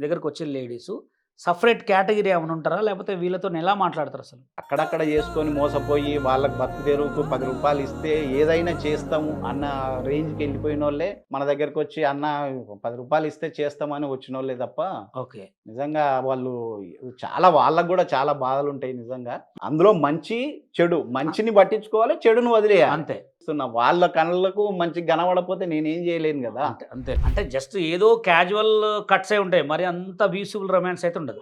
దగ్గరకు వచ్చే ladies. Separate category ఏమైనా ఉంటారా? లేకపోతే వీళ్ళతో ఎలా మాట్లాడతారు అసలు? అక్కడక్కడ చేసుకొని మోసపోయి వాళ్ళకి బతుకు పది రూపాయలు ఇస్తే ఏదైనా చేస్తాము అన్న రేంజ్కి వెళ్ళిపోయిన వాళ్ళే మన దగ్గరకు వచ్చి అన్న పది రూపాయలు ఇస్తే చేస్తామని వచ్చిన వాళ్ళే తప్ప ఓకే. నిజంగా వాళ్ళు చాలా వాళ్ళకు కూడా చాలా బాధలు ఉంటాయి నిజంగా. అందులో మంచి చెడు మంచిని పట్టించుకోవాలి చెడును వదిలేయాలి. అంతే. చేస్తున్నా. వాళ్ళ కళ్ళకు మంచి కనబడపోతే నేనేం చేయలేను కదా. అంతే అంతే. అంటే జస్ట్ ఏదో క్యాజువల్ కట్స్ అయి ఉంటాయి. మరి అంత బ్యూటిఫుల్ రొమాన్స్ అయితే ఉండదు.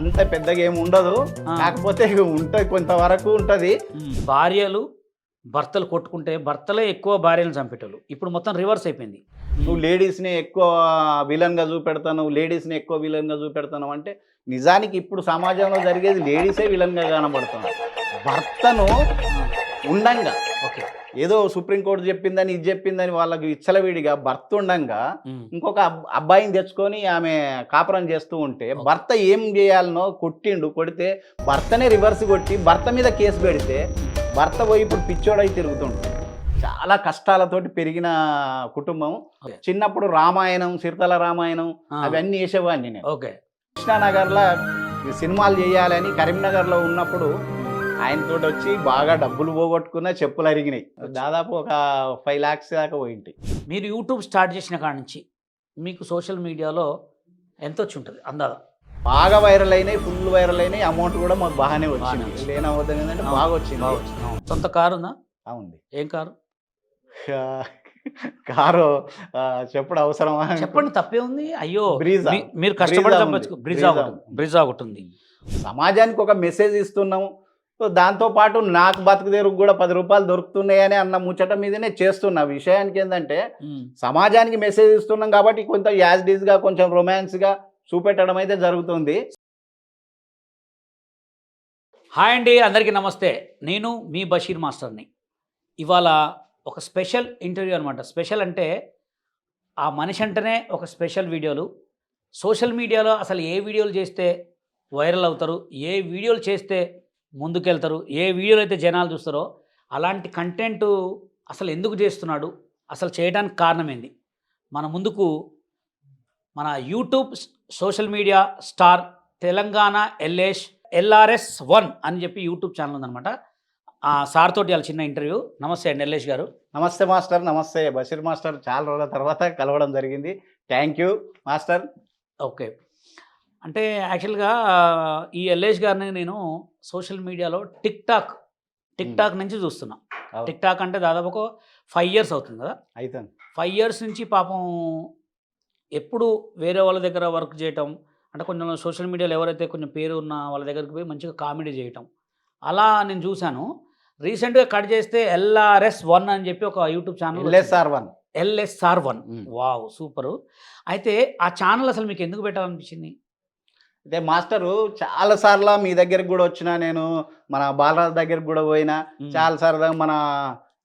అంత పెద్దగా ఏమి ఉండదు. కాకపోతే ఉంటది కొంతవరకు ఉంటది. భార్యలు భర్తలు కొట్టుకుంటే భర్తలే ఎక్కువ భార్యలను చంపేటోళ్ళు. ఇప్పుడు మొత్తం రివర్స్ అయిపోయింది. నువ్వు లేడీస్ని ఎక్కువ విలన్గా చూపెడతాను లేడీస్ని ఎక్కువ విలన్గా చూపెడతాను అంటే నిజానికి ఇప్పుడు సమాజంలో జరిగేది లేడీసే విలన్గా కనబడుతుంది భర్తను ఉండంగా. ఓకే. ఏదో సుప్రీంకోర్టు చెప్పిందని ఇది చెప్పిందని వాళ్ళకి ఇచ్చలవిడిగా భర్త ఉండంగా ఇంకొక అబ్- అబ్బాయిని తెచ్చుకొని ఆమె కాపురం చేస్తూ ఉంటే భర్త ఏం చేయాలనో కొట్టిండు కొడితే భర్తనే రివర్స్ కొట్టి భర్త మీద కేసు పెడితే భర్త పోయి ఇప్పుడు పిచ్చోడై తిరుగుతుండు. చాలా కష్టాలతోటి పెరిగిన కుటుంబం. చిన్నప్పుడు రామాయణం సిరితల రామాయణం అవన్నీ వేసేవాడిని నేను. ఓకే. కృష్ణానగర్లో సినిమాలు చేయాలని కరీంనగర్లో ఉన్నప్పుడు ఆయనతో వచ్చి బాగా డబ్బులు పోగొట్టుకున్న చెప్పులు అరిగినాయి. దాదాపు ఒక ఫైవ్ ల్యాక్స్ దాకా పోయింటాయి మీరు యూట్యూబ్ స్టార్ట్ చేసిన కాడ నుంచి మీకు సోషల్ మీడియాలో ఎంత వచ్చి ఉంటుంది అందాదా బాగా వైరల్ అయినాయి ఫుల్ వైరల్ అయినాయి అమౌంట్ కూడా మాకు బాగానే వచ్చింది. లేనవద్దు ఏంటంటే. బాగా వచ్చింది. బాగా వచ్చింది. అవును. సొంత కారు ఉందా? అవుంది ఏం కారు? కారు చెప్పుడు అవసరమా? చెప్పండి తప్పే ఉంది. అయ్యో మీరు కష్టపడి బ్రీజా. బ్రిజా ఒకటి ఉంది. సమాజానికి ఒక మెసేజ్ ఇస్తున్నాము. సో దాంతో పాటు నాకు బతుకు తెరుగు కూడా పది రూపాయలు దొరుకుతున్నాయని అన్న ముచ్చట మీదనే చేస్తున్నా. విషయానికి ఏంటంటే. సమాజానికి మెసేజ్ ఇస్తున్నాం కాబట్టి కొంత యాజ్గా కొంచెం romance గా చూపెట్టడం అయితే జరుగుతుంది. హాయ్ అండి అందరికీ నమస్తే. నేను మీ బషీర్ మాస్టర్ని. ఇవాళ ఒక స్పెషల్ ఇంటర్వ్యూ అనమాట స్పెషల్ అంటే ఆ మనిషి అంటేనే ఒక స్పెషల్ వీడియోలు. సోషల్ మీడియాలో అసలు ఏ వీడియోలు చేస్తే వైరల్ అవుతారు ఏ వీడియోలు చేస్తే ముందుకెళ్తారు. ఏ వీడియోలు అయితే జనాలు చూస్తారో అలాంటి కంటెంట్ అసలు ఎందుకు చేస్తున్నాడు? అసలు చేయడానికి కారణం ఏంది? మన ముందుకు మన YouTube social media star Telangana ఎల్ఏష్ LRS one అని చెప్పి యూట్యూబ్ ఛానల్ ఉందన్నమాట. ఆ సార్ తోటి వాళ్ళ చిన్న ఇంటర్వ్యూ. నమస్తే అండి ఎల్లేష్ గారు. నమస్తే మాస్టర్ నమస్తే బషీర్ మాస్టర్. చాలా రోజుల తర్వాత కలవడం జరిగింది. Thank you master. ఓకే. అంటే యాక్చువల్గా ఈ ఎల్లేష్ గారిని నేను సోషల్ మీడియాలో టిక్ టాక్ టిక్ టాక్ నుంచి చూస్తున్నా. టిక్ టాక్ అంటే దాదాపు ఒక ఫైవ్ ఇయర్స్ అవుతుంది కదా? అయితే ఫైవ్ ఇయర్స్ నుంచి పాపం ఎప్పుడు వేరే వాళ్ళ దగ్గర వర్క్ చేయటం అంటే కొంచెం సోషల్ మీడియాలో ఎవరైతే కొంచెం పేరు ఉన్న వాళ్ళ దగ్గరికి పోయి మంచిగా కామెడీ చేయటం అలా నేను చూశాను. రీసెంట్గా కట్ చేస్తే ఎల్ఆర్ఎస్ వన్ అని చెప్పి ఒక YouTube channel LSR one. LSR one. Wow super. అయితే ఆ ఛానల్ అసలు మీకు ఎందుకు పెట్టాలనిపించింది? అయితే మాస్టరు చాలా సార్లు మీ దగ్గరికి కూడా వచ్చిన నేను మన బాలరాజ్ దగ్గరికి కూడా పోయినా చాలా సార్లు మన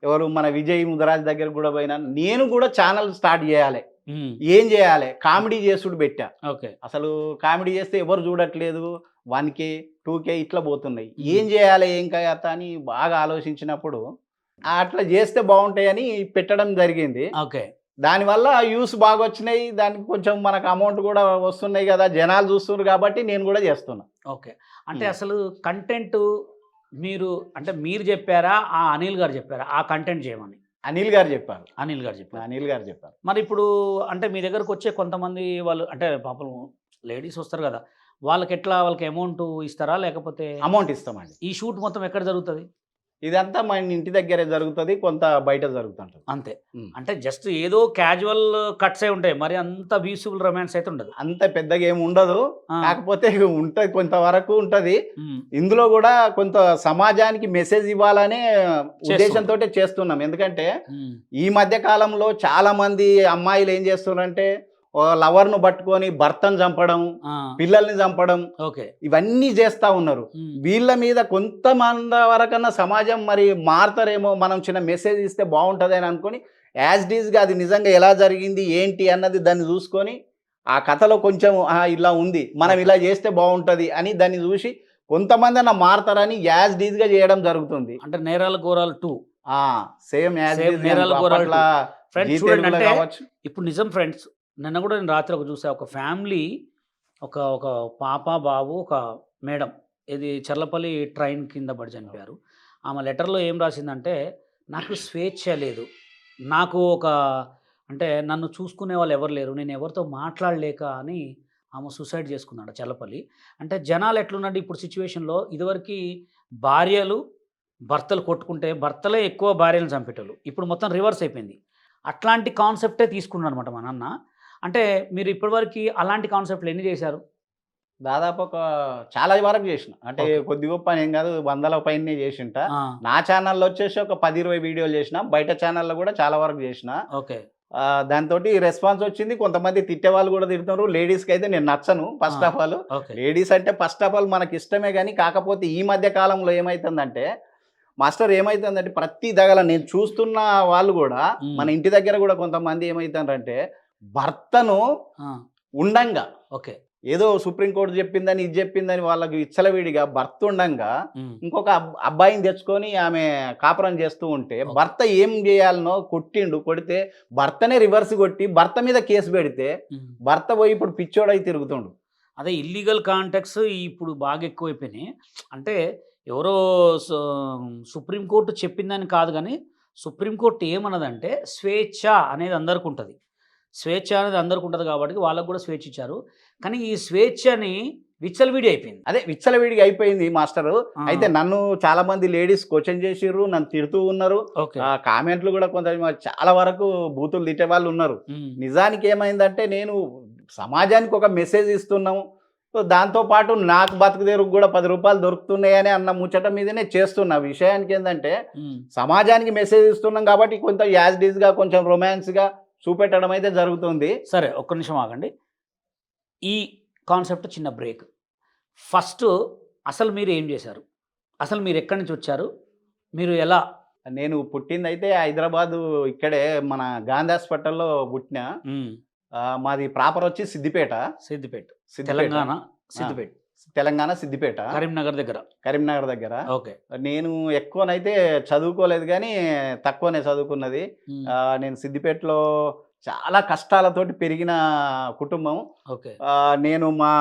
ఎవరు మన విజయ్ ముదరాజ్ దగ్గరికి కూడా పోయినా నేను కూడా ఛానల్ స్టార్ట్ చేయాలి. ఏం చేయాలి? కామెడీ చేసుడు పెట్టా. ఓకే. అసలు కామెడీ చేస్తే ఎవరు చూడట్లేదు. వన్ కే టూ కే ఇట్లా పోతున్నాయి. ఏం చేయాలి? ఏం కథ అని బాగా ఆలోచించినప్పుడు అట్లా చేస్తే బాగుంటాయని పెట్టడం జరిగింది. ఓకే. దానివల్ల యూస్ బాగా వచ్చినాయి. దానికి కొంచెం మనకు అమౌంట్ కూడా వస్తున్నాయి కదా. జనాలు చూస్తున్నారు కాబట్టి నేను కూడా చేస్తున్నా. ఓకే. అంటే. అసలు కంటెంట్ మీరు అంటే మీరు చెప్పారా? ఆ అనిల్ గారు చెప్పారా? ఆ కంటెంట్ చేయమని? అనిల్ గారు చెప్పారు. అనిల్ గారు చెప్పారు. అనిల్ గారు చెప్పారు. మరి ఇప్పుడు అంటే మీ దగ్గరకు వచ్చే కొంతమంది వాళ్ళు అంటే పాపం లేడీస్ వస్తారు కదా. వాళ్ళకి ఎట్లా వాళ్ళకి అమౌంట్ ఇస్తారా? లేకపోతే అమౌంట్ ఇస్తామండి. ఈ షూట్ మొత్తం ఎక్కడ జరుగుతుంది? ఇదంతా మన ఇంటి దగ్గరే జరుగుతుంది కొంత బయట జరుగుతుంటుంది. అంతే. అంటే జస్ట్ ఏదో క్యాజువల్ కట్స్ అయి ఉంటాయి మరి అంత బ్యూటిఫుల్ రొమాన్స్ అయితే ఉండదు. అంత పెద్దగా ఏమి ఉండదు. కాకపోతే ఉంటది కొంతవరకు ఉంటది. ఇందులో కూడా కొంత సమాజానికి మెసేజ్ ఇవ్వాలనే ఉద్దేశంతో చేస్తున్నాం. ఎందుకంటే. ఈ మధ్య కాలంలో చాలా మంది అమ్మాయిలు ఏం చేస్తున్నారంటే లవర్ను పట్టుకొని భర్తను చంపడం పిల్లల్ని చంపడం ఓకే. ఇవన్నీ చేస్తా ఉన్నారు. వీళ్ళ మీద కొంతమంది వరకన్నా సమాజం మరి మారుతారేమో మనం చిన్న మెసేజ్ ఇస్తే బాగుంటుంది అని అనుకొని యాజ్ డీజ్గా అది నిజంగా ఎలా జరిగింది ఏంటి అన్నది దాన్ని చూసుకొని ఆ కథలో కొంచెం "ఆ, ఇలా ఉంది. మనం ఇలా చేస్తే బాగుంటుంది అని దాన్ని చూసి కొంతమంది అన్న మారుతారని యాజ్ డీజ్గా చేయడం జరుగుతుంది. అంటే నేరాల ఘోరాలు టూ ఆ సేమ్ యాజ్ నేరాల గోరాలు ఫ్రెండ్స్ ఇప్పుడు నిజం ఫ్రెండ్స్ నిన్న కూడా నేను రాత్రి ఒక చూసా ఒక ఫ్యామిలీ ఒక ఒక పాప బాబు ఒక మేడం ఇది చర్లపల్లి ట్రైన్ కింద పడి చనిపోయారు. ఆమె లెటర్లో ఏం రాసిందంటే నాకు స్వేచ్ఛ లేదు. నాకు ఒక అంటే నన్ను చూసుకునే వాళ్ళు ఎవరు లేరు. నేను ఎవరితో మాట్లాడలేక అని ఆమె సూసైడ్ చేసుకున్నాడు చల్లపల్లి అంటే జనాలు ఎట్లున్నాడు ఇప్పుడు సిచ్యువేషన్లో ఇదివరకు భార్యలు భర్తలు కొట్టుకుంటే భర్తలే ఎక్కువ భార్యలను చంపేటోళ్ళు. ఇప్పుడు మొత్తం రివర్స్ అయిపోయింది. అట్లాంటి కాన్సెప్టే తీసుకున్నాడు అనమాట మా నాన్న. అంటే మీరు ఇప్పటివరకు అలాంటి కాన్సెప్ట్లు ఎన్ని చేశారు? దాదాపు ఒక చాలా వరకు చేసిన. అంటే. కొద్ది గొప్ప ఏం కాదు వందల పైన చేసింట. నా ఛానల్లో వచ్చేసి ఒక పది ఇరవై వీడియోలు చేసిన బయట ఛానల్లో కూడా చాలా వరకు చేసిన. ఓకే. దాంతో రెస్పాన్స్ వచ్చింది కొంతమంది తిట్టే వాళ్ళు కూడా తిడుతున్నారు. లేడీస్కి అయితే నేను నచ్చను ఫస్ట్. Of all. లేడీస్ అంటే ఫస్ట్ ఆఫ్ ఆల్ మనకి ఇష్టమే కానీ కాకపోతే ఈ మధ్య కాలంలో ఏమైతుందంటే మాస్టర్ ఏమైతుందంటే ప్రతి దగల నేను చూస్తున్న వాళ్ళు కూడా. మన ఇంటి దగ్గర కూడా కొంతమంది ఏమైతుందంటే భర్తను ఉండంగా. ఓకే. ఏదో సుప్రీంకోర్టు చెప్పిందని ఇది చెప్పిందని వాళ్ళకి ఇచ్చలవిడిగా భర్త ఉండంగా ఇంకొక అబ్- అబ్బాయిని తెచ్చుకొని ఆమె కాపురం చేస్తూ ఉంటే. భర్త ఏం చేయాలనో కొట్టిండు కొడితే భర్తనే రివర్స్ కొట్టి భర్త మీద కేసు పెడితే. భర్త పోయి ఇప్పుడు పిచ్చోడై తిరుగుతుండు. అదే ఇల్లీగల్ కాంటాక్ట్స్ ఇప్పుడు బాగా ఎక్కువైపోయినాయి. అంటే ఎవరో సు- సుప్రీంకోర్టు చెప్పిందని కాదు కానీ సుప్రీంకోర్టు ఏమన్నదంటే స్వేచ్ఛ అనేది అందరికి ఉంటుంది స్వేచ్ఛ అనేది అందరికి ఉంటుంది కాబట్టి వాళ్ళకు కూడా స్వేచ్ఛ ఇచ్చారు. కానీ ఈ స్వేచ్ఛని విచ్చలవిడి అయిపోయింది. అదే విచ్చలవిడిగా అయిపోయింది మాస్టర్. అయితే నన్ను చాలా మంది లేడీస్ క్వశ్చన్ చేసిర్రు నన్ను తిడుతూ ఉన్నారు. కామెంట్లు కూడా కొంత చాలా వరకు బూతులు తిట్టే వాళ్ళు ఉన్నారు. నిజానికి ఏమైందంటే నేను సమాజానికి ఒక మెసేజ్ ఇస్తున్నాము. సో దాంతో పాటు నాకు బతుకు తెరుగు కూడా పది రూపాయలు దొరుకుతున్నాయని అన్న ముచ్చట మీదనే చేస్తున్నా. విషయానికి ఏంటంటే సమాజానికి మెసేజ్ ఇస్తున్నాం కాబట్టి కొంత యాజ్ డీజ్గా కొంచెం రొమాన్స్గా చూపెట్టడం అయితే జరుగుతుంది. సరే ఒక్క నిమిషం ఆగండి. ఈ కాన్సెప్ట్ చిన్న బ్రేక్. ఫస్ట్ అసలు మీరు ఏం చేశారు? అసలు మీరు ఎక్కడి నుంచి వచ్చారు? మీరు ఎలా? నేను పుట్టింది అయితే హైదరాబాదు ఇక్కడే మన గాంధీ హాస్పిటల్లో పుట్టిన. మాది ప్రాపర్ వచ్చి సిద్దిపేట. సిద్దిపేట. సిద్దిపేట. తెలంగాణ సిద్దిపేట. తెలంగాణ సిద్దిపేట. కరీంనగర్ దగ్గర. కరీంనగర్ దగ్గర. ఓకే. నేను ఎక్కువనైతే చదువుకోలేదు కానీ తక్కువనే చదువుకున్నది. నేను సిద్దిపేటలో చాలా కష్టాలతోటి పెరిగిన కుటుంబం. ఓకే. నేను మా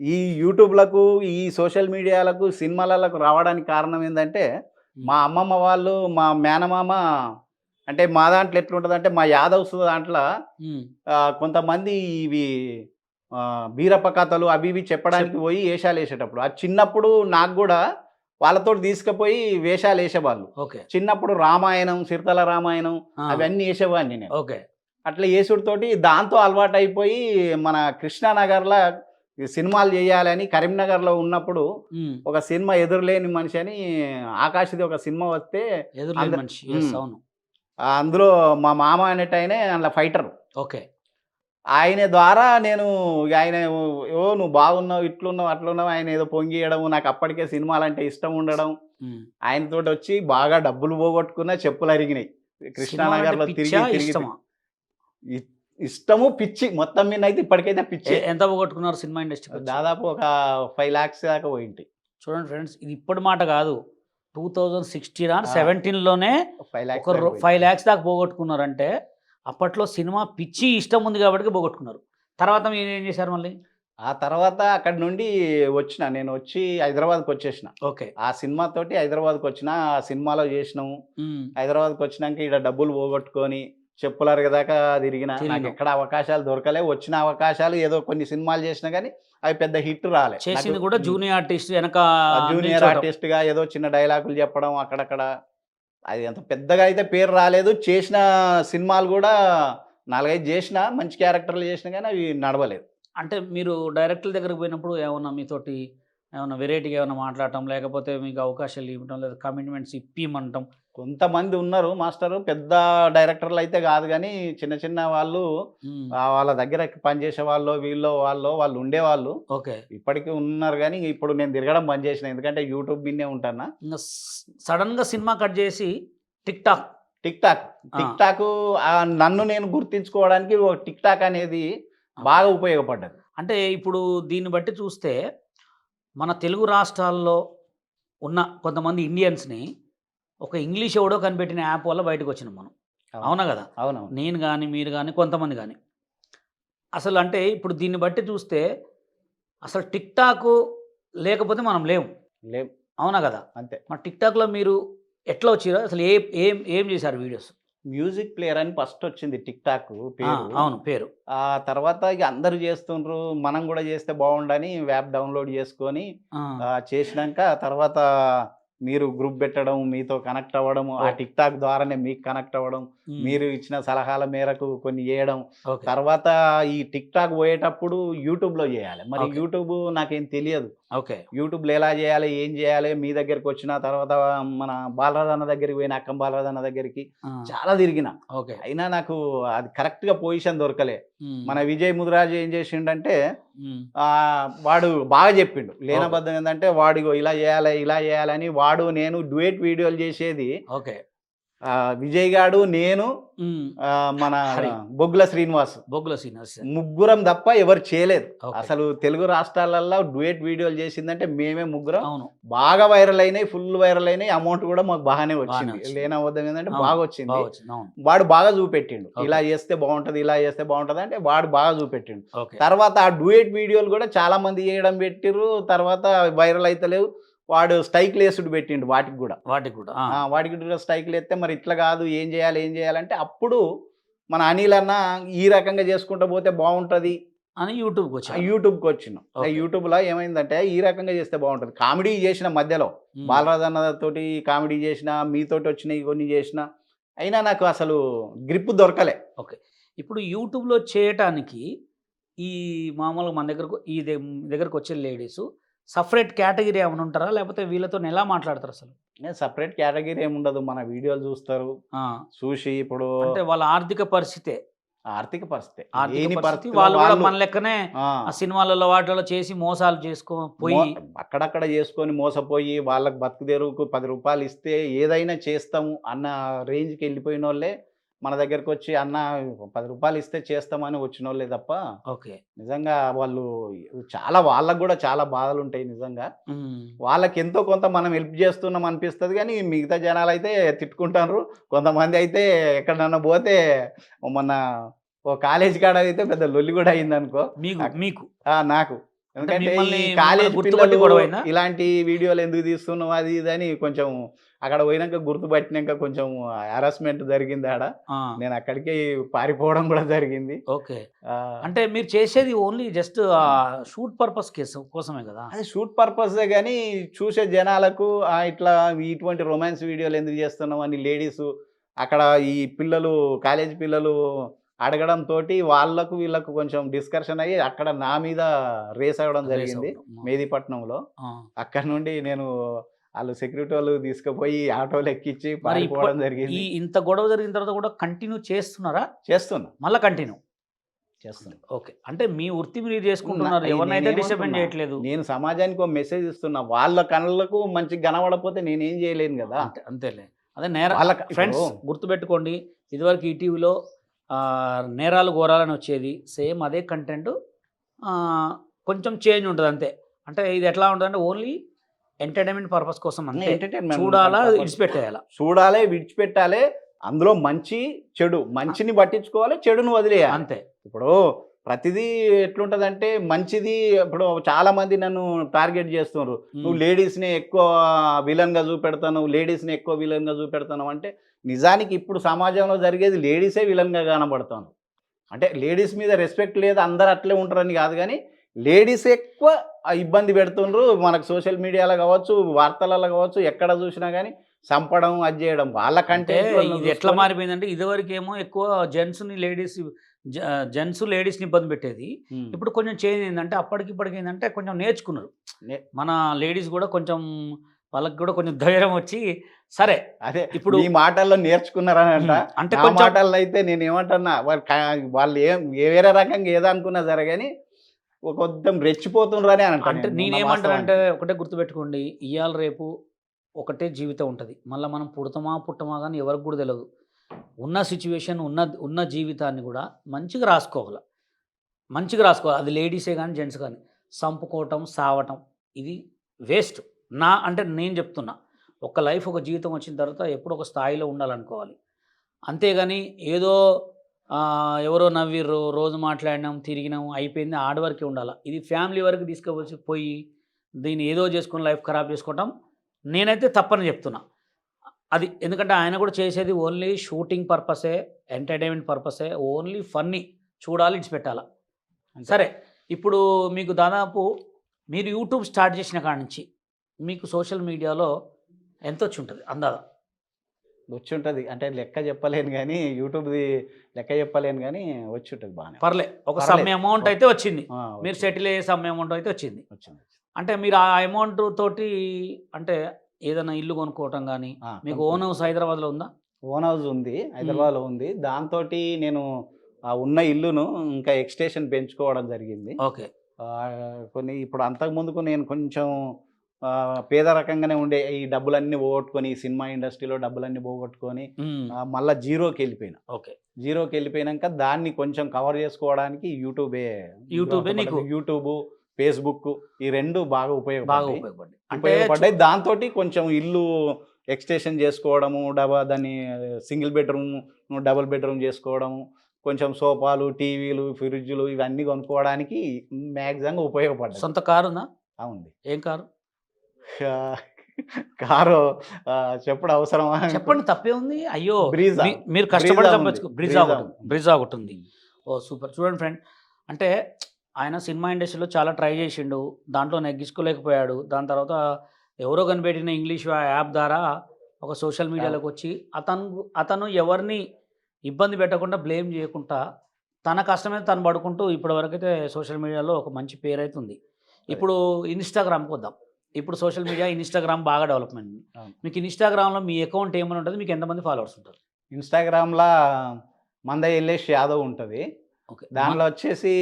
ఈ యూట్యూబ్లకు ఈ సోషల్ మీడియాలకు సినిమాలకు రావడానికి కారణం ఏంటంటే మా అమ్మమ్మ వాళ్ళు మా మేనమామ అంటే మా దాంట్లో ఎట్లుంటుంది అంటే మా యాదవ్స్ దాంట్లో కొంతమంది ఇవి బీరప్ప కథలు అవి ఇవి చెప్పడానికి పోయి వేషాలు వేసేటప్పుడు. ఆ చిన్నప్పుడు నాకు కూడా వాళ్ళతో తీసుకుపోయి వేషాలు వేసేవాళ్ళు. ఓకే. చిన్నప్పుడు రామాయణం సిరితల రామాయణం అవన్నీ వేసేవాడిని నేను. ఓకే. అట్లా వేసుడితోటి దాంతో అలవాటు అయిపోయి మన కృష్ణానగర్లో సినిమాలు చేయాలని కరీంనగర్లో ఉన్నప్పుడు ఒక సినిమా ఎదురులేని మనిషి అని ఆకాశది ఒక సినిమా వస్తే ఎదురులేని మనిషి. అవును. అందులో మా మామ అనేట ఆయన అందులో ఫైటర్. ఓకే. ఆయన ద్వారా నేను ఆయన ఓ నువ్వు బాగున్నావు ఇట్లున్నావు అట్లున్నావు ఆయన ఏదో పొంగియడం నాకు అప్పటికే సినిమాలు అంటే ఇష్టం ఉండడం. ఆయనతోటి వచ్చి బాగా డబ్బులు పోగొట్టుకున్న చెప్పులు అరిగినాయి. కృష్ణానగర్లో తిరిగి తిరిగి ఇష్టమా? పిచ్చి మొత్తం మీద అయితే ఇప్పటికైతే పిచ్చి. ఎంత పోగొట్టుకున్నారు సినిమా ఇండస్ట్రీ దాదాపు ఒక ఫైవ్ లాక్స్ దాకా పోయింటి. చూడండి ఫ్రెండ్స్ ఇది ఇప్పటి మాట కాదు. Two thousand sixteen or. సెవెంటీన్లోనే five ఒక ఫైవ్ ల్యాక్స్ దాకా పోగొట్టుకున్నారంటే అప్పట్లో సినిమా పిచ్చి ఇష్టం ఉంది కాబట్టి పోగొట్టుకున్నారు. తర్వాత మీరు ఏం చేశారు మళ్ళీ? ఆ తర్వాత అక్కడ నుండి వచ్చిన నేను వచ్చి హైదరాబాద్కి వచ్చేసిన. ఓకే. ఆ సినిమాతోటి హైదరాబాద్కి వచ్చిన ఆ సినిమాలో చేసినాము హైదరాబాద్కి వచ్చినాక ఇక్కడ డబ్బులు పోగొట్టుకొని చెప్పులు అరగదాకా తిరిగిన. నాకు. ఎక్కడ అవకాశాలు దొరకలే. వచ్చిన అవకాశాలు ఏదో కొన్ని సినిమాలు చేసినా కానీ అవి పెద్ద హిట్ రాలే. చేసింది నాకు కూడా జూనియర్ ఆర్టిస్ట్ వెనక జూనియర్. ఆర్టిస్ట్గా ఏదో చిన్న డైలాగులు చెప్పడం అక్కడక్కడ. అది అంత పెద్దగా అయితే పేరు రాలేదు. చేసిన సినిమాలు కూడా నాలుగైదు చేసిన మంచి క్యారెక్టర్లు చేసిన కానీ అవి నడవలేదు. అంటే మీరు డైరెక్టర్ దగ్గరకు పోయినప్పుడు ఏమన్నా మీతోటి ఏమన్నా వెరైటీగా ఏమైనా మాట్లాడటం లేకపోతే మీకు అవకాశాలు ఇవ్వటం లేదా కమిట్మెంట్స్ ఇప్పిమంటాం కొంతమంది ఉన్నారు మాస్టర్ పెద్ద డైరెక్టర్లు అయితే కాదు కానీ చిన్న చిన్న వాళ్ళు వాళ్ళ దగ్గర పనిచేసే వాళ్ళు వీళ్ళు వాళ్ళు వాళ్ళు ఉండేవాళ్ళు. ఓకే. ఇప్పటికీ ఉన్నారు కానీ ఇప్పుడు నేను తిరగడం బంద్ చేసిన. ఎందుకంటే యూట్యూబ్ బిన్నే ఉంటానా? సడన్గా సినిమా కట్ చేసి TikTok TikTok. TikTok నన్ను నేను గుర్తించుకోవడానికి టిక్ టాక్ అనేది బాగా ఉపయోగపడ్డది. అంటే ఇప్పుడు దీన్ని బట్టి చూస్తే మన తెలుగు రాష్ట్రాల్లో ఉన్న కొంతమంది ఇండియన్స్ని ఒక ఇంగ్లీష్ ఎవడో కనిపెట్టిన యాప్ వల్ల బయటకు వచ్చినాం మనం. అవునా. కదా? అవునవును. నేను కానీ మీరు కానీ కొంతమంది కానీ అసలు అంటే ఇప్పుడు దీన్ని బట్టి చూస్తే అసలు టిక్ టాక్ లేకపోతే మనం లేవు లేవు అవునా కదా? అంతే. మరి టిక్ టాక్లో మీరు ఎట్లా వచ్చారో అసలు ఏ ఏం ఏం చేశారు వీడియోస్? మ్యూజిక్ ప్లేయర్ అని ఫస్ట్ వచ్చింది టిక్ టాక్ పేరు. అవును పేరు. ఆ తర్వాత ఇక అందరు చేస్తుండ్రు మనం కూడా చేస్తే బాగుండని యాప్ డౌన్లోడ్ చేసుకొని చేసినాక తర్వాత మీరు గ్రూప్ పెట్టడం మీతో కనెక్ట్ అవ్వడం ఆ. టిక్ టాక్ ద్వారానే మీకు కనెక్ట్ అవ్వడం మీరు ఇచ్చిన సలహాల మేరకు కొన్ని చేయడం తర్వాత ఈ టిక్ టాక్ పోయేటప్పుడు యూట్యూబ్లో చేయాలి. మరి. యూట్యూబ్ నాకేం తెలియదు. ఓకే. యూట్యూబ్లో ఎలా చేయాలి ఏం చేయాలి మీ దగ్గరికి వచ్చిన తర్వాత మన బాలరాజన్న దగ్గరికి పోయిన అక్కం బాలరాజన్న దగ్గరికి చాలా తిరిగిన. ఓకే. అయినా నాకు అది కరెక్ట్గా పొజిషన్ దొరకలే. మన విజయ్ ముదిరాజు ఏం చేసిండంటే వాడు బాగా చెప్పిండు. లేనబద్ధం ఏంటంటే వాడు ఇలా చేయాలి ఇలా చేయాలని వాడు నేను డ్యూయట్ వీడియోలు చేసేది ఓకే. విజయ్ గాడు నేను మన. బొగ్గుల శ్రీనివాస్. బొగ్గుల సీనియర్స్ ముగ్గురం తప్ప ఎవరు చేయలేదు. అసలు తెలుగు రాష్ట్రాలలో డ్యూయట్ వీడియోలు చేసిందంటే మేమే ముగ్గురం. అవును. బాగా వైరల్ అయినాయి ఫుల్ వైరల్ అయినాయి. అమౌంట్ కూడా మాకు బాగానే వచ్చింది. లేనవద్దం ఏంటంటే బాగా వచ్చింది. వాడు బాగా చూపెట్టిండు. ఇలా చేస్తే బాగుంటది ఇలా చేస్తే బాగుంటది అంటే వాడు బాగా చూపెట్టిండు. తర్వాత ఆ డూయట్ వీడియోలు కూడా చాలా మంది చేయడం పెట్టిర్రు. తర్వాత వైరల్ అయితలేవు. వాడు స్టైక్ లేసుడు పెట్టిండు వాటికి కూడా. వాటికి కూడా వాటికి కూడా స్టైక్ లేస్తే మరి ఇట్లా కాదు ఏం చేయాలి ఏం చేయాలంటే అప్పుడు మన అనిల్ అన్న ఈ రకంగా చేసుకుంటూ పోతే బాగుంటది అని యూట్యూబ్కి ఆ వచ్చారు యూట్యూబ్కి వచ్చినాం. ఆ ఓకే. యూట్యూబ్లో ఏమైందంటే ఈ రకంగా చేస్తే బాగుంటది. కామెడీ చేసిన మధ్యలో బాలరాజ్ అన్న తోటి కామెడీ చేసిన మీతోటి వచ్చినాయి కొన్ని చేసిన అయినా నాకు అసలు గ్రిప్ దొరకలే. ఇప్పుడు యూట్యూబ్లో చేయటానికి ఈ మామూలుగా మన దగ్గరకు ఈ దగ్గరకు వచ్చే లేడీస్ సపరేట్ కేటగిరీ ఏమైనా ఉంటారా? లేకపోతే వీళ్ళతో ఎలా మాట్లాడతారు అసలు? సపరేట్ కేటగిరీ ఏముండదు మన వీడియోలు చూస్తారు. చూసి ఇప్పుడు అంటే వాళ్ళ ఆర్థిక పరిస్థితి. ఆర్థిక పరిస్థితి. ఆర్థిక పరిస్థితి వాళ్ళు కూడా వాళ్ళు- మన లెక్కనే ఆ, సినిమాలలో వాటిలో చేసి మోసాలు చేసుకో పోయి అక్కడక్కడ చేసుకొని మోసపోయి వాళ్ళకి బతుకు తెరువుకు పది రూపాయలు ఇస్తే ఏదైనా చేస్తాము అన్న రేంజ్కి వెళ్ళిపోయిన వాళ్ళే మన దగ్గరకు వచ్చి అన్న పది రూపాయలు ఇస్తే చేస్తామని వచ్చిన వాళ్ళే తప్ప ఓకే. నిజంగా వాళ్ళు చాలా వాళ్ళకు కూడా చాలా బాధలు ఉంటాయి నిజంగా. వాళ్ళకి ఎంతో కొంత మనం హెల్ప్ చేస్తున్నాం అనిపిస్తుంది కానీ మిగతా జనాలు అయితే తిట్టుకుంటారు కొంతమంది అయితే ఎక్కడన్నా పోతే మొన్న ఓ కాలేజ్ కాడ అయితే పెద్ద లొల్లి కూడా అయింది అనుకో మీకు. నాకు. ఎందుకంటే కాలేజ్? ఇలాంటి వీడియోలు ఎందుకు తీస్తున్నావు అది ఇది అని కొంచెం అక్కడ పోయినాక గుర్తుపట్టినాక కొంచెం హరాస్మెంట్ జరిగింది ఆడ. నేను అక్కడికి పారిపోవడం కూడా జరిగింది. ఓకే. అంటే మీరు చేసేది only just shoot purpose case కోసమే కదా? అది షూట్ పర్పసే కానీ చూసే జనాలకు ఇట్లా ఇటువంటి రొమాన్స్ వీడియోలు ఎందుకు చేస్తున్నావు అని లేడీస్ అక్కడ ఈ పిల్లలు కాలేజ్ పిల్లలు అడగడం తోటి వాళ్ళకు వీళ్ళకు కొంచెం డిస్కషన్ అయ్యి అక్కడ నా మీద రేస్ అవ్వడం జరిగింది. మేదీపట్నంలో. అక్కడ నుండి నేను వాళ్ళు సెక్యూరిటీ వాళ్ళు తీసుకుపోయి ఆటోలు ఎక్కించి పారిపోవడం జరిగింది. ఈ ఇంత గొడవ జరిగిన తర్వాత కూడా కంటిన్యూ చేస్తున్నారా? చేస్తున్నా. మళ్ళీ కంటిన్యూ? చేస్తున్నా. ఓకే. అంటే మీ వృత్తి మీరు చేసుకుంటున్నారు? ఎవరినైతే? డిస్టర్బెన్స్ చేయట్లేదు? నేను సమాజానికి ఒక మెసేజ్ ఇస్తున్నా. వాళ్ళ కళ్ళకు మంచి కనబడపోతే నేనేం చేయలేను కదా. అంతే అంతేలే. అదే నేర ఫ్రెండ్స్ గుర్తుపెట్టుకోండి ఇదివరకు ఈటీవీలో నేరాలు ఘోరాలని వచ్చేది. సేమ్ అదే కంటెంట్ కొంచెం చేంజ్ ఉంటుంది అంతే. అంటే ఇది ఎట్లా ఉంటుంది అంటే ఓన్లీ ఎంటర్టైన్మెంట్ పర్పస్ కోసం అంతే ఎంటర్టైన్మెంట్ చూడాలా ఇడిచిపెట్టేయాలా చూడాలి విడిచిపెట్టాలి అందులో మంచి చెడు మంచిని పట్టించుకోవాలి చెడును వదిలేయాలి. అంతే. ఇప్పుడు ప్రతిదీ ఎట్లుంటదంటే మంచిది ఇప్పుడు చాలా మంది నన్ను టార్గెట్ చేస్తున్నారు. నువ్వు లేడీస్ని ఎక్కువ విలన్గా చూపెడతాను లేడీస్ని ఎక్కువ విలన్గా చూపెడతాను అంటే నిజానికి ఇప్పుడు సమాజంలో జరిగేది లేడీసే విలన్గా కనబడతాను. అంటే లేడీస్ మీద రెస్పెక్ట్ లేదు అందరు అట్లే ఉంటారని కాదు కానీ లేడీస్ ఎక్కువ ఇబ్బంది పెడుతుండ్రు. మనకు సోషల్ మీడియాలో కావచ్చు వార్తలలో కావచ్చు ఎక్కడ చూసినా కానీ చంపడం అది చేయడం వాళ్ళకంటే ఇది ఎట్లా మారిపోయిందంటే ఇదివరకు ఏమో ఎక్కువ జెంట్స్ని లేడీస్ జెంట్స్ లేడీస్ని ఇబ్బంది పెట్టేది. ఇప్పుడు కొంచెం చేంజ్ ఏంటంటే అప్పటికి ఇప్పటికి ఏంటంటే కొంచెం నేర్చుకున్నారు. మన లేడీస్ కూడా కొంచెం వాళ్ళకి కూడా కొంచెం ధైర్యం వచ్చి సరే అదే ఇప్పుడు ఈ మాటల్లో నేర్చుకున్నారని అంట. అంటే నా కొంచెం మాటల్లో అయితే నేను ఏమంటున్నా వాళ్ళు ఏం ఏ వేరే రకంగా ఏదనుకున్నా సరే కానీ ఒక కొంచెం రెచ్చిపోతుండ్రని అని అంటే నేనేమంటానంటే ఒకటే గుర్తుపెట్టుకోండి ఇవాళ రేపు ఒకటే జీవితం ఉంటుంది. మళ్ళీ మనం పుడతామా పుట్టమా కానీ ఎవరికి కూడా తెలియదు ఉన్న సిచ్యువేషన్ ఉన్న ఉన్న జీవితాన్ని కూడా మంచిగా రాసుకోవాలి. మంచిగా రాసుకోవాలి. అది లేడీసే కానీ జెంట్స్ కానీ సంపుకోవటం సావటం ఇది వేస్ట్. నా అంటే నేను చెప్తున్నా ఒక లైఫ్ ఒక జీవితం వచ్చిన తర్వాత ఎప్పుడు ఒక స్థాయిలో ఉండాలనుకోవాలి. అంతేగాని ఏదో ఎవరో నవ్విర్రు రోజు మాట్లాడినాం తిరిగినాం అయిపోయింది ఆడ వరకే ఉండాలి. ఇది ఫ్యామిలీ వరకు తీసుకువచ్చి పోయి దీన్ని ఏదో చేసుకుని లైఫ్ ఖరాబ్ చేసుకోవటం నేనైతే తప్పని చెప్తున్నా. అది ఎందుకంటే ఆయన కూడా చేసేది ఓన్లీ షూటింగ్ పర్పసే ఎంటర్టైన్మెంట్ పర్పసే ఓన్లీ ఫన్నీ చూడాలి ఇడిచిపెట్టాలి. సరే ఇప్పుడు మీకు దాదాపు మీరు యూట్యూబ్ స్టార్ట్ చేసిన కాడ నుంచి మీకు సోషల్ మీడియాలో ఎంత వచ్చి ఉంటుంది అందాదా వచ్చి ఉంటుంది అంటే లెక్క చెప్పలేను కానీ యూట్యూబ్ది లెక్క చెప్పలేను కానీ వచ్చి ఉంటుంది బాగానే పర్లే ఒక. సమ్ అమౌంట్ అయితే వచ్చింది. మీరు. సెటిల్ అయ్యే సమ్ అమౌంట్ అయితే వచ్చింది. వచ్చింది అంటే మీరు ఆ అమౌంట్ తోటి అంటే ఏదైనా ఇల్లు కొనుక్కోవటం కానీ మీకు. ఓన్ హౌస్ హైదరాబాద్లో ఉందా? ఓన్ హౌస్ ఉంది హైదరాబాద్లో ఉంది. దాంతో నేను ఆ ఉన్న ఇల్లును ఇంకా ఎక్స్టేషన్ పెంచుకోవడం జరిగింది. ఓకే. కొన్ని ఇప్పుడు అంతకు ముందుకు నేను కొంచెం పేద రకంగానే ఉండే ఈ డబ్బులన్నీ పోగొట్టుకొని సినిమా ఇండస్ట్రీలో డబ్బులన్నీ పోగొట్టుకొని మళ్ళా జీరోకి వెళ్ళిపోయినా. ఓకే. జీరోకి వెళ్ళిపోయినాక దాన్ని కొంచెం కవర్ చేసుకోవడానికి యూట్యూబే యూట్యూబే నీకు. యూట్యూబ్ ఫేస్బుక్ ఈ రెండు బాగా బాగా ఉపయోగపడ్డాయి. ఉపయోగపడ్డాయి. దాంతో కొంచెం ఇల్లు ఎక్స్టేషన్ చేసుకోవడము డబా దాన్ని సింగిల్ బెడ్రూమ్ డబుల్ బెడ్రూమ్ చేసుకోవడము కొంచెం సోఫాలు టీవీలు ఫ్రిడ్జ్లు ఇవన్నీ కొనుక్కోవడానికి మ్యాక్సిమంగా ఉపయోగపడ్డాయి. సొంత కారు ఉందా అవుంది ఏం కారు? కారు చెప్పుడు అవసరమా? చెప్పండి తప్పే ఉంది అయ్యో మీరు కష్టపడి ఉంది. బ్రిజా ఒకటి. బ్రిజా ఒకటి ఉంది. ఓ సూపర్. చూడండి ఫ్రెండ్ అంటే ఆయన సినిమా ఇండస్ట్రీలో చాలా ట్రై చేసిండు. దాంట్లో నెగ్గించుకోలేకపోయాడు. దాని తర్వాత ఎవరో కనిపెట్టిన ఇంగ్లీష్ యాప్ ద్వారా ఒక సోషల్ మీడియాలోకి వచ్చి అతను అతను ఎవరిని ఇబ్బంది పెట్టకుండా బ్లేమ్ చేయకుండా తన కష్టమే తను పడుకుంటూ ఇప్పటి వరకైతే సోషల్ మీడియాలో ఒక మంచి పేరు అయితే ఉంది ఇప్పుడు ఇన్స్టాగ్రామ్కి వద్దాం. ఇప్పుడు సోషల్ మీడియా ఇన్స్టాగ్రామ్ బాగా డెవలప్మెంట్. మీకు ఇన్స్టాగ్రామ్లో మీ అకౌంట్ ఏమైనా ఉంటుంది మీకు ఎంతమంది ఫాలోవర్స్ ఉంటారు? ఇన్స్టాగ్రామ్లో మంద ఎల్లేష్ యాదవ్ ఉంటుంది. ఓకే. దానిలో వచ్చేసి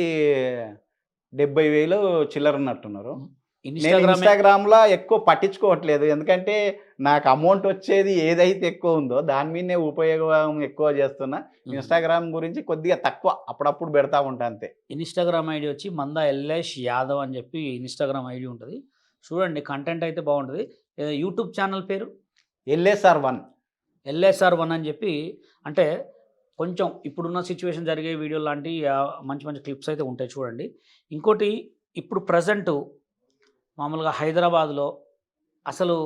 డెబ్బై వేలు చిల్లర ఉన్నట్టున్నారు. నేను ఇన్స్టాగ్రామ్ ఇన్స్టాగ్రామ్లో ఎక్కువ పట్టించుకోవట్లేదు. ఎందుకంటే నాకు అమౌంట్ వచ్చేది ఏదైతే ఎక్కువ ఉందో దాని మీదనే ఉపయోగం ఎక్కువ చేస్తున్నా. ఇన్స్టాగ్రామ్ గురించి కొద్దిగా తక్కువ అప్పుడప్పుడు పెడతా ఉంటా అంతే. ఇన్స్టాగ్రామ్ ఐడి వచ్చి మంద ఎల్ఎస్ యాదవ్ అని చెప్పి ఇన్స్టాగ్రామ్ ఐడి ఉంటుంది. చూడండి కంటెంట్ అయితే బాగుంటుంది. యూట్యూబ్ ఛానల్ పేరు? LSR one. ఎల్ఎస్ఆర్ వన్ అని చెప్పి అంటే కొంచెం ఇప్పుడున్న సిచ్యువేషన్ జరిగే వీడియో లాంటి మంచి మంచి క్లిప్స్ అయితే ఉంటాయి చూడండి. ఇంకోటి ఇప్పుడు ప్రజెంట్ మామూలుగా హైదరాబాద్లో అసలు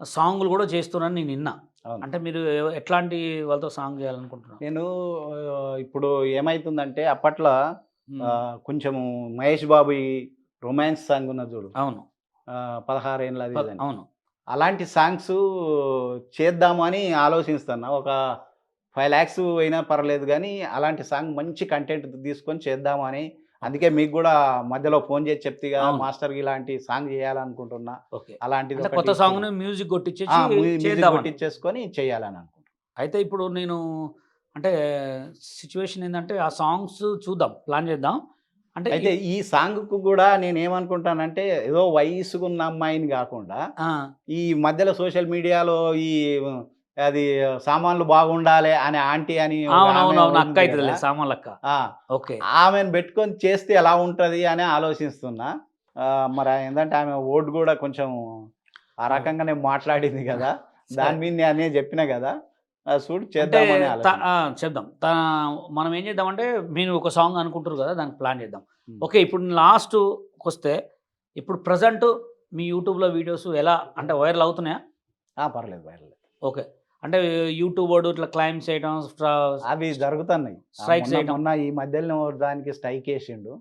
సాంగులు కూడా చేస్తున్నారని నేను విన్నా అవును. అంటే మీరు ఎట్లాంటి వాళ్ళతో సాంగ్ చేయాలనుకుంటున్నారు? నేను ఇప్పుడు ఏమైతుందంటే అప్పట్లో ఆ, కొంచెం మహేష్ బాబు రొమాన్స్ సాంగ్ ఉన్న చూడు. అవును. ఆ, పదహారు ఏళ్ళ అది. అవును. అలాంటి సాంగ్స్ చేద్దామని ఆలోచిస్తున్నా. ఒక ఫైవ్ ల్యాక్స్ అయినా పర్లేదు కానీ అలాంటి సాంగ్ మంచి కంటెంట్ తీసుకొని చేద్దామని అందుకే మీకు కూడా మధ్యలో ఫోన్ చేసి చెప్తే కదా. మాస్టర్ ఇలాంటి సాంగ్ చేయాలనుకుంటున్నా. అలాంటిది కొత్త సాంగ్ మ్యూజిక్ కొట్టించేసి కొట్టించేసుకొని చేయాలని అనుకుంటున్నా. అయితే ఇప్పుడు నేను అంటే సిచ్యువేషన్ ఏంటంటే ఆ సాంగ్స్ చూద్దాం. ప్లాన్ చేద్దాం. అంటే అయితే ఈ సాంగ్కు కూడా నేను ఏమనుకుంటానంటే ఏదో వయసుకున్న అమ్మాయిని కాకుండా ఈ మధ్యలో సోషల్ మీడియాలో ఈ అది సామాన్లు బాగుండాలి అని ఆంటీ అని అక్క అవుతుంది కదా. సామాన్ అక్క ఆ, ఓకే. ఆమెను పెట్టుకొని చేస్తే ఎలా ఉంటది అని ఆలోచిస్తున్నా. మరి ఏంటంటే ఆమె ఓటు కూడా కొంచెం ఆ రకంగానే మాట్లాడింది కదా. దాని మీద నేను చెప్పిన కదా. అంటే చేద్దామని చేద్దాం. త- మనం ఏం చేద్దామంటే మీరు ఒక సాంగ్ అనుకుంటారు కదా దానికి ప్లాన్ చేద్దాం. ఓకే ఇప్పుడు లాస్ట్ వస్తే ఇప్పుడు ప్రజెంట్ మీ యూట్యూబ్లో వీడియోస్ ఎలా అంటే వైరల్ అవుతున్నాయా? పర్లేదు పర్లేదు ఓకే. అంటే యూట్యూబ్ వాడు ఇట్లా క్లైమ్స్ చేయడం అవి జరుగుతున్నాయి. మొన్న- చేయడం. మొన్న ఈ మధ్యలో దానికి స్ట్రైక్ వేసిండు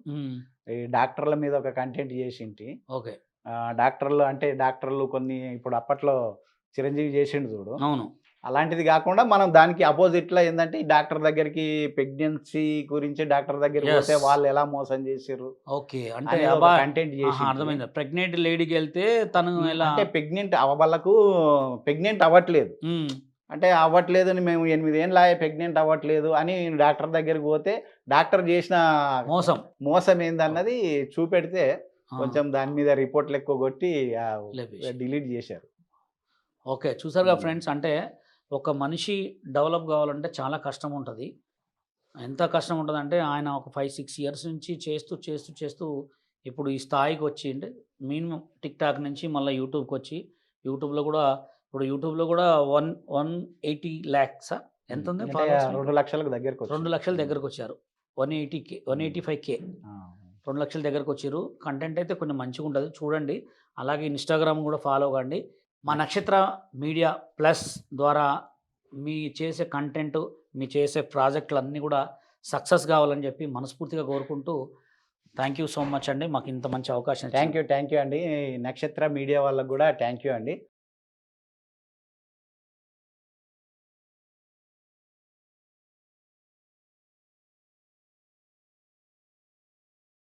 ఈ డాక్టర్ల మీద ఒక కంటెంట్ చేసింటి. ఓకే. డాక్టర్లు అంటే డాక్టర్లు కొన్ని ఇప్పుడు అప్పట్లో చిరంజీవి చేసిండు చూడు. అవును. అలాంటిది కాకుండా మనం దానికి అపోజిట్లో ఏంటంటే డాక్టర్ దగ్గరికి ప్రెగ్నెన్సీ గురించి డాక్టర్ దగ్గరికి Yes. పోతే వాళ్ళు ఎలా మోసం చేసారు ఓకే. అంటే కంటెంట్ చేసి అర్థమైంది. ప్రెగ్నెంట్ లేడీకి వెళ్తే తను ఎలా అంటే ప్రెగ్నెంట్ వాళ్ళకు ప్రెగ్నెంట్ అవ్వట్లేదు. అంటే అవ్వట్లేదు అని మేము ఎనిమిది ఏళ్ళ ప్రెగ్నెంట్ అవ్వట్లేదు అని డాక్టర్ దగ్గరికి పోతే డాక్టర్ చేసిన మోసం. మోసం ఏందన్నది చూపెడితే కొంచెం దాని మీద రిపోర్ట్లు ఎక్కువ కొట్టి. డిలీట్ చేశారు. ఓకే. చూసారుగా. ఫ్రెండ్స్ అంటే ఒక మనిషి డెవలప్ కావాలంటే చాలా కష్టం ఉంటుంది ఎంత కష్టం ఉంటుందంటే ఆయన ఒక ఫైవ్ సిక్స్ ఇయర్స్ నుంచి చేస్తూ చేస్తూ చేస్తూ ఇప్పుడు ఈ స్థాయికి వచ్చిండు మినిమం టిక్ టాక్ నుంచి మళ్ళీ యూట్యూబ్కి వచ్చి యూట్యూబ్లో కూడా ఇప్పుడు యూట్యూబ్లో కూడా వన్ వన్ ఎయిటీ ల్యాక్సా? ఎంత ఉంది అంటే? రెండు లక్షలకు దగ్గరకు రెండు లక్షల దగ్గరకు వచ్చారు one eighty K one eighty five K. రెండు లక్షల దగ్గరకు వచ్చారు కంటెంట్ అయితే కొంచెం మంచిగా ఉంటుంది చూడండి. అలాగే ఇన్స్టాగ్రామ్ కూడా ఫాలో కండి. మా నక్షత్ర మీడియా ప్లస్ ద్వారా మీ చేసే కంటెంట్ మీ చేసే ప్రాజెక్టులు అన్నీ కూడా సక్సెస్ కావాలని చెప్పి మనస్ఫూర్తిగా కోరుకుంటూ థ్యాంక్ యూ సో మచ్ అండి. మాకు ఇంత మంచి అవకాశం థ్యాంక్ యూ థ్యాంక్ యూ అండి. నక్షత్ర మీడియా వాళ్ళకు కూడా థ్యాంక్ యూ అండి.